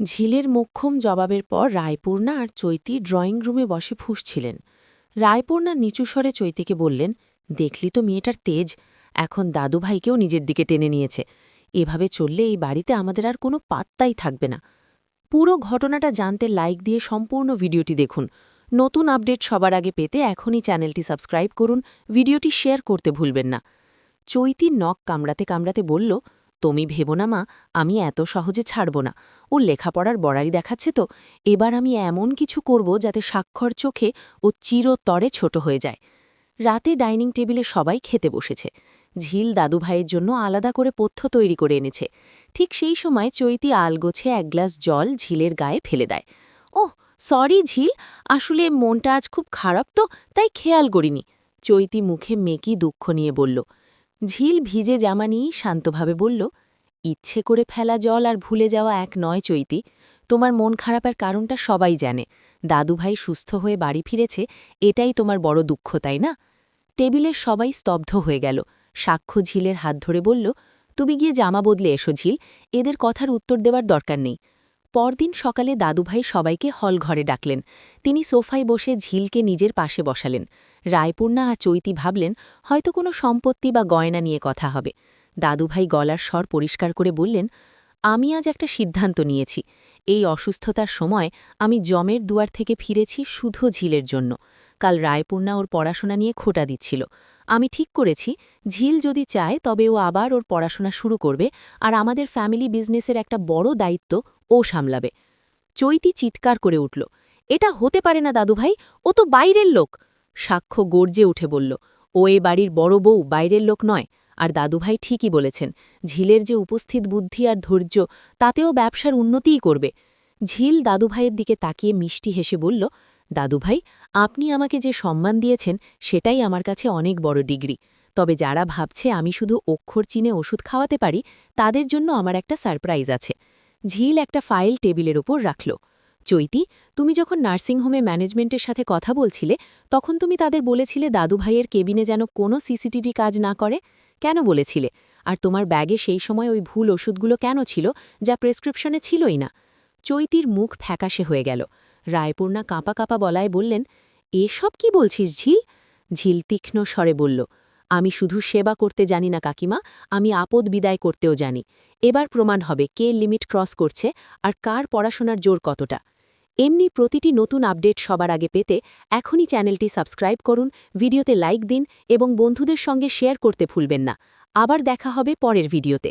ঝিলের মোক্ষম জবাবের পর রায়পূর্ণা আর চৈতি ড্রয়িং রুমে বসে ফুসছিলেন। রায়পূর্ণা নিচু স্বরে চৈতিকে বললেন, দেখলি তো মেয়েটার তেজ, এখন দাদুভাইকেও নিজের দিকে টেনে নিয়েছে। এভাবে চললে এই বাড়িতে আমাদের আর কোনো পাত্তাই থাকবে না। পুরো ঘটনাটা জানতে লাইক দিয়ে সম্পূর্ণ ভিডিওটি দেখুন। নতুন আপডেট সবার আগে পেতে এখনই চ্যানেলটি সাবস্ক্রাইব করুন, ভিডিওটি শেয়ার করতে ভুলবেন না। চৈতি নখ কামড়াতে কামড়াতে বলল তুমি ভেবো না, মা, আমি এত সহজে ছাড়ব না। ও লেখাপড়ার বড়াই দেখাচ্ছে তো। এবার আমি এমন কিছু করব যাতে স্বাক্ষর চোখে ও চিরতরে ছোট হয়ে যায়। রাতে ডাইনিং টেবিলে সবাই খেতে বসেছে। ঝিল দাদুভাইয়ের জন্য আলাদা করে পথ্য তৈরি করে এনেছে। ঠিক সেই সময় চৈতি আলগোছে এক গ্লাস জল ঝিলের গায়ে ফেলে দেয়। ওহ, সরি ঝিল, আসলে মনটা আজ খুব খারাপ তো, তাই খেয়াল করিনি। চৈতি মুখে মেকি দুঃখ নিয়ে বলল ঝিল ভিজে জামা নিয়েই শান্তভাবে বলল, ইচ্ছে করে ফেলা জল আর ভুলে যাওয়া এক নয় চৈতি। তোমার মন খারাপের কারণটা সবাই জানে। দাদুভাই সুস্থ হয়ে বাড়ি ফিরেছে, এটাই তোমার বড় দুঃখ, তাই না? টেবিলের সবাই স্তব্ধ হয়ে গেল। সাক্ষ্য ঝিলের হাত ধরে বলল, তুমি গিয়ে জামা বদলে এসো ঝিল, এদের কথার উত্তর দেওয়ার দরকার নেই। পরদিন সকালে দাদুভাই সবাইকে হল ঘরে ডাকলেন। তিনি সোফায় বসে ঝিলকে নিজের পাশে বসালেন। রায়পূর্ণা আর চৈতি ভাবলেন, হয়তো কোনো সম্পত্তি বা গয়না নিয়ে কথা হবে। দাদুভাই গলার স্বর পরিষ্কার করে বললেন, আমি আজ একটা সিদ্ধান্ত নিয়েছি। এই অসুস্থতার সময় আমি জমের দুয়ার থেকে ফিরেছি শুধু ঝিলের জন্য। কাল রায়পূর্ণা ওর পড়াশোনা নিয়ে খোটা দিচ্ছিল। আমি ঠিক করেছি, ঝিল যদি চায় তবে ও আবার ওর পড়াশোনা শুরু করবে আর আমাদের ফ্যামিলি বিজনেসের একটা বড় দায়িত্ব ও সামলাবে। চৈতি চিৎকার করে উঠল, এটা হতে পারে না দাদুভাই, ও তো বাইরের লোক। সাক্ষ্য গর্জে উঠে বলল, ও এ বাড়ির বড় বউ, বাইরের লোক নয়। আর দাদুভাই ঠিকই বলেছেন, ঝিলের যে উপস্থিত বুদ্ধি আর ধৈর্য, তাতেও ব্যবসার উন্নতিই করবে। ঝিল দাদুভাইয়ের দিকে তাকিয়ে মিষ্টি হেসে বলল, দাদুভাই, আপনি আমাকে যে সম্মান দিয়েছেন, সেটাই আমার কাছে অনেক বড় ডিগ্রি। তবে যারা ভাবছে আমি শুধু অক্ষর চিনে ওষুধ খাওয়াতে পারি, তাদের জন্য আমার একটা সারপ্রাইজ আছে। ঝিল একটা ফাইল টেবিলের ওপর রাখল। চৈতি, তুমি যখন নার্সিংহোমে ম্যানেজমেন্টের সাথে কথা বলছিলে, তখন তুমি তাদের বলেছিলে দাদুভাইয়ের কেবিনে যেন কোনো সিসিটিভি কাজ না করে? কেন বলেছিলে? আর তোমার ব্যাগে সেই সময় ওই ভুল ওষুধগুলো কেন ছিল, যা প্রেসক্রিপশনে ছিলই না? চৈতির মুখ ফ্যাকাশে হয়ে গেল। রায়পূর্ণা কাঁপা কাঁপা বলায় বললেন, এসব কি বলছিস ঝিল? ঝিল তীক্ষ্ণ স্বরে বলল, আমি শুধু সেবা করতে জানি না কাকিমা, আমি আপদ বিদায় করতেও জানি। এবার প্রমাণ হবে কে লিমিট ক্রস করছে আর কার পড়াশোনার জোর কতটা। এমনি প্রতিটি নতুন আপডেট সবার আগে পেতে এখনই চ্যানেলটি সাবস্ক্রাইব করুন, ভিডিওতে লাইক দিন এবং বন্ধুদের সঙ্গে শেয়ার করতে ভুলবেন না। আবার দেখা হবে পরের ভিডিওতে।